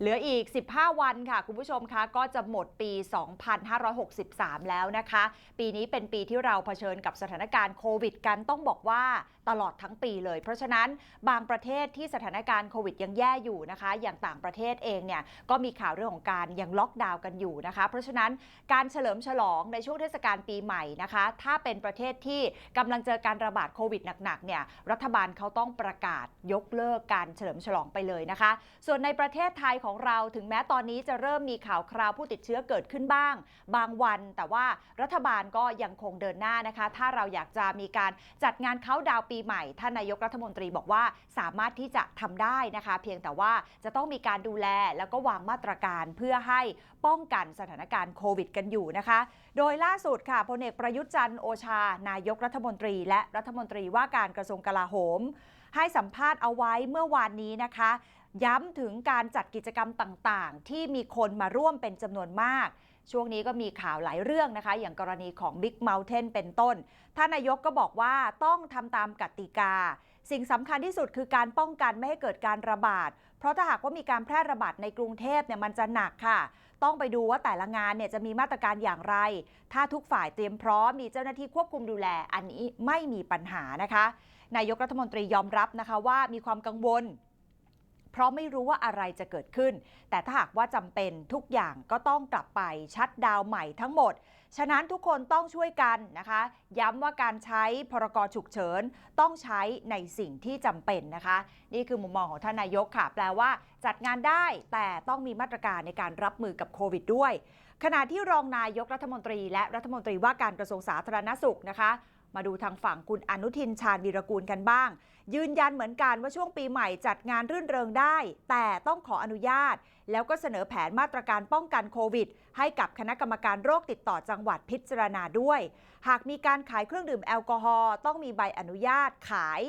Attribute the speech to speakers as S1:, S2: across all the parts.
S1: เหลืออีก 15 วันค่ะ คุณผู้ชมคะก็จะหมดปี 2563 แล้วนะคะ ปีนี้เป็นปีที่เราเผชิญกับสถานการณ์โควิดกันต้องบอกว่า ตลอดทั้งปีเลย เพราะฉะนั้นบางประเทศที่สถานการณ์โควิดยังแย่อยู่นะคะ อย่างต่างประเทศเองเนี่ยก็มีข่าวเรื่องของการยังล็อกดาวน์กันอยู่นะคะ เพราะฉะนั้นการเฉลิมฉลองในช่วงเทศกาลปีใหม่นะคะ ถ้าเป็นประเทศที่กำลังเจอการระบาดโควิดหนักๆเนี่ยรัฐบาลเขาต้องประกาศยกเลิกการเฉลิมฉลองไปเลยนะคะ ส่วนในประเทศไทยของเราถึงแม้ตอนนี้จะเริ่มมีข่าวคราวผู้ติดเชื้อเกิดขึ้นบ้าง บางวัน แต่ว่ารัฐบาลก็ยังคงเดินหน้านะคะ ถ้าเราอยากจะมีการจัดงานเขาดาวน์ปีใหม่ ท่านนายกรัฐมนตรีบอกว่าสามารถที่จะทำได้นะคะ เพียงแต่ว่าจะต้องมีการดูแลแล้วก็วางมาตรการเพื่อให้ป้องกันสถานการณ์โควิด กันอยู่นะคะ โดยล่าสุดค่ะพลเอกประยุทธ์จันทร์โอชา นายกรัฐมนตรี และรัฐมนตรีว่าการกระทรวงกลาโหม ให้สัมภาษณ์เอาไว้เมื่อวานนี้นะคะ ย้ำถึงการจัดกิจกรรมต่างๆ ที่มีคนมาร่วมเป็นจำนวนมาก ช่วงนี้ก็มีข่าวหลายเรื่องนะคะ อย่างกรณีของ Big Mountain เป็นต้น ท่านนายกก็บอกว่าต้องทำตามกติกา สิ่งสำคัญที่สุดคือการป้องกันไม่ให้เกิดการระบาด เพราะถ้าหากว่ามีการแพร่ระบาดในกรุงเทพเนี่ยมันจะหนักค่ะ ต้องไปดูว่าแต่ละงานเนี่ยจะมีมาตรการอย่างไร ถ้าทุกฝ่ายเตรียมพร้อมมีเจ้าหน้าที่ควบคุมดูแล อันนี้ไม่มีปัญหานะคะ นายกรัฐมนตรียอมรับนะคะว่ามีความกังวล ราะไม่รู้ว่าอะไรจะเกิดขึ้น แต่ถ้าหากว่าจำเป็นทุกอย่างก็ต้องกลับไปชัดดาวใหม่ทั้งหมด ฉะนั้นทุกคนต้องช่วยกันนะคะ ย้ำว่าการใช้พรกฉุกเฉินต้องใช้ในสิ่งที่จำเป็นนะคะ นี่คือมุมมองของท่านนายกค่ะ แปลว่าจัดงานได้แต่ต้องมีมาตรการในการรับมือกับโควิดด้วย ขณะที่รองนายกรัฐมนตรี และรัฐมนตรีว่าการกระทรวงสาธารณสุขนะคะ มาดูทางฝั่งคุณอนุทินชาญวีรกูลกันบ้าง ยืนยันเหมือนกันว่าช่วงปีใหม่จัดงานรื่นเริงได้ แต่ต้องขออนุญาต แล้วก็เสนอแผนมาตรการป้องกันโควิด ให้กับคณะกรรมการโรคติดต่อจังหวัดพิจารณาด้วย หากมีการขายเครื่องดื่มแอลกอฮอล์ต้องมีใบอนุญาตขาย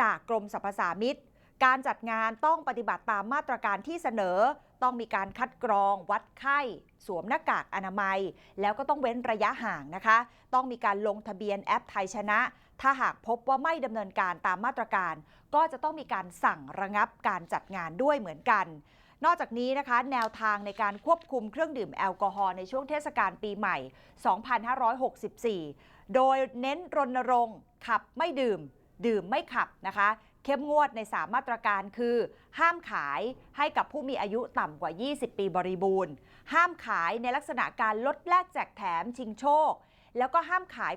S1: จากกรมสรรพสามิต การจัดงานต้องปฏิบัติตามมาตรการที่เสนอ ต้องมีการคัดกรอง วัดไข้ สวมหน้ากากอนามัย แล้วก็ต้องเว้นระยะห่างนะคะ ต้องมีการลงทะเบียนแอปไทยชนะ ถ้าหากพบว่าไม่ดำเนินการตามมาตรการ ก็จะต้องมีการสั่งระงับการจัดงานด้วยเหมือนกันนอกจากนี้นะคะ แนวทางในการควบคุมเครื่องดื่มแอลกอฮอล์ในช่วงเทศกาลปีใหม่ 2564 โดยเน้นรณรงค์ ขับไม่ดื่ม ดื่มไม่ขับนะคะ เข้มงวดใน 3 มาตรการคือ ห้ามขายให้กับผู้มีอายุต่ำกว่า 20 ปีบริบูรณ์ ห้ามขายในลักษณะการลดแลกแจกแถมชิงโชค แล้วก็ห้ามขาย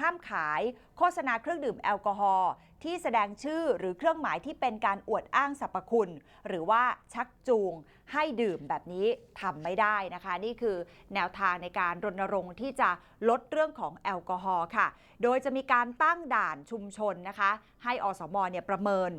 S1: ห้ามขายโฆษณาเครื่องดื่มแอลกอฮอล์ที่แสดงชื่อหรือเครื่องหมายที่เป็นการอวดอ้างสรรพคุณ หรือว่าชักจูงให้ดื่มแบบนี้ทำไม่ได้นะคะ นี่คือแนวทางในการรณรงค์ที่จะลดเรื่องของแอลกอฮอล์ค่ะ โดยจะมีการตั้งด่านชุมชนนะคะ ให้อสมเนี่ยประเมิน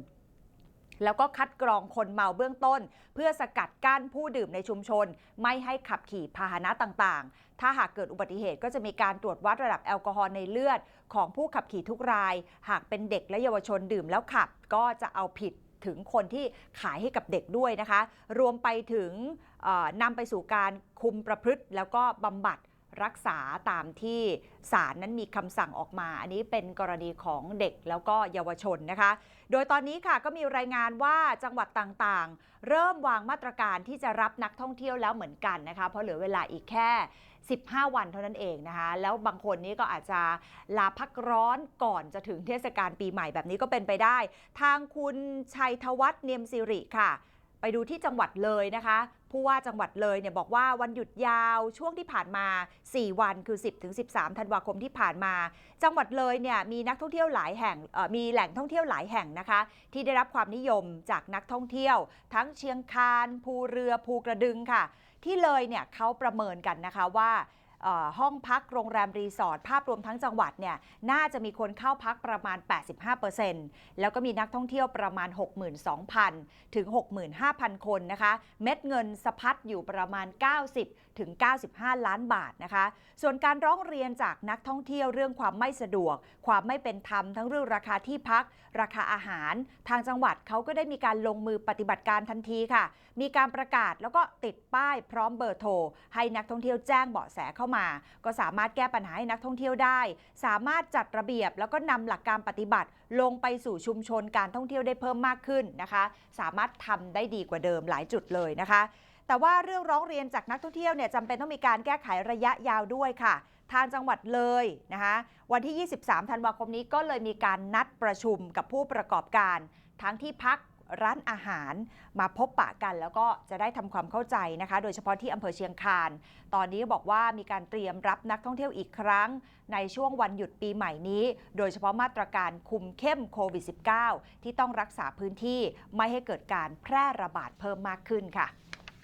S1: แล้วก็คัดกรองคนเมาเบื้องต้น เพื่อสกัดกั้นผู้ดื่มในชุมชน ไม่ให้ขับขี่พาหนะต่างๆ ถ้าหากเกิดอุบัติเหตุก็จะมีการตรวจวัดระดับแอลกอฮอล์ในเลือด ของผู้ขับขี่ทุกราย หากเป็นเด็กและเยาวชนดื่มแล้วขับ ก็จะเอาผิดถึงคนที่ขายให้กับเด็กด้วยนะคะ รวมไปถึงนำไปสู่การคุมประพฤติแล้วก็บำบัด รักษาตามที่ศาลนั้นมีคำสั่งออกมา อันนี้เป็นกรณีของเด็กแล้วก็เยาวชนนะคะ โดยตอนนี้ค่ะก็มีรายงานว่าจังหวัดต่างๆ เริ่มวางมาตรการที่จะรับนักท่องเที่ยวแล้วเหมือนกันนะคะ เพราะเหลือเวลาอีกแค่ 15 วันเท่านั้นเองนะคะ แล้วบางคนนี้ก็อาจจะลาพักร้อนก่อนจะถึงเทศกาลปีใหม่แบบนี้ก็เป็นไปได้ ทางคุณชัยธวัฒน์เนียมสิริค่ะ ไปดูที่จังหวัดเลยนะคะ ผู้ว่าจังหวัดเลยเนี่ยบอกว่าวันหยุดยาวช่วงที่ผ่านมา 4 วันคือ 10ถึง13 ธันวาคมที่ผ่านมา จังหวัดเลยเนี่ยมีนักท่องเที่ยวหลายแห่งมีแหล่งท่องเที่ยวหลายแห่งนะคะ ที่ได้รับความนิยมจากนักท่องเที่ยว ทั้งเชียงคานภูเรือภูกระดึงค่ะ ที่เลยเนี่ยเขาประเมินกันนะคะว่า ห้องพักโรงแรมรีสอร์ทภาพรวมทั้งจังหวัดเนี่ยน่าจะมีคนเข้าพักประมาณ 85%แล้วก็มีนักท่องเที่ยวประมาณ 62,000 ถึง 65,000 คนนะคะ เม็ดเงินสะพัดอยู่ประมาณ 90 ถึง 95 ล้านบาทนะคะ ส่วนการร้องเรียนจากนักท่องเที่ยวเรื่องความไม่สะดวก ความไม่เป็นธรรมทั้งเรื่องราคาที่พัก ราคาอาหาร ทางจังหวัดเขาก็ได้มีการลงมือปฏิบัติการทันทีค่ะ มีการประกาศแล้วก็ติดป้ายพร้อมเบอร์โทรให้นักท่องเที่ยวแจ้งเบาะแสเข้ามาก็สามารถแก้ปัญหาให้นักท่องเที่ยวได้ สามารถจัดระเบียบแล้วก็นำหลักการปฏิบัติ ลงไปสู่ชุมชนการท่องเที่ยวได้เพิ่มมากขึ้นนะคะ สามารถทำได้ดีกว่าเดิมหลายจุดเลยนะคะ แต่ว่าเรื่องร้องเรียนจากนักท่องเที่ยวเนี่ยจำเป็นต้องมีการแก้ไขระยะยาวด้วยค่ะทางจังหวัดเลยนะคะวันที่ 23 ธันวาคมนี้ก็เลยมีการนัดประชุมกับผู้ประกอบการ ทั้งที่พัก ร้านอาหารมาพบปะกันแล้วก็จะได้ทำความเข้าใจนะคะ โดยเฉพาะที่อำเภอเชียงคาน ตอนนี้บอกว่ามีการเตรียมรับนักท่องเที่ยวอีกครั้ง ในช่วงวันหยุดปีใหม่นี้ โดยเฉพาะมาตรการคุมเข้มโควิด -19 ที่ต้องรักษาพื้นที่ไม่ให้เกิดการแพร่ระบาดเพิ่มมากขึ้นค่ะ